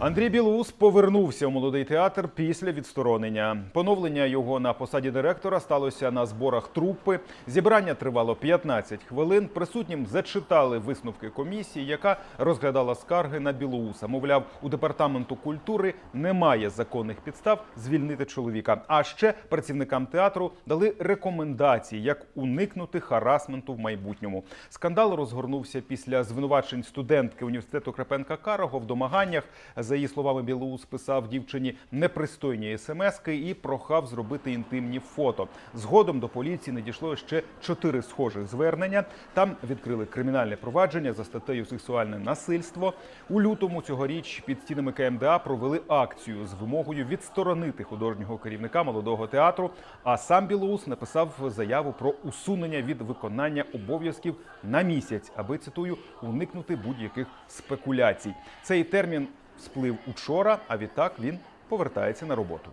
Андрій Білоус повернувся у молодий театр після відсторонення. Поновлення його на посаді директора сталося на зборах трупи. Зібрання тривало 15 хвилин. Присутнім зачитали висновки комісії, яка розглядала скарги на Білоуса. Мовляв, у департаменту культури немає законних підстав звільнити чоловіка. А ще працівникам театру дали рекомендації, як уникнути харасменту в майбутньому. Скандал розгорнувся після звинувачень студентки університету Крепенка Карого в домаганнях. За її словами, Білоус писав дівчині непристойні смски і прохав зробити інтимні фото. Згодом до поліції надійшло ще чотири схожих звернення. Там відкрили кримінальне провадження за статтею сексуальне насильство. У лютому цьогоріч під стінами КМДА провели акцію з вимогою відсторонити художнього керівника молодого театру. А сам Білоус написав заяву про усунення від виконання обов'язків на місяць, аби цитую уникнути будь-яких спекуляцій. Цей термін сплив учора, а відтак він повертається на роботу.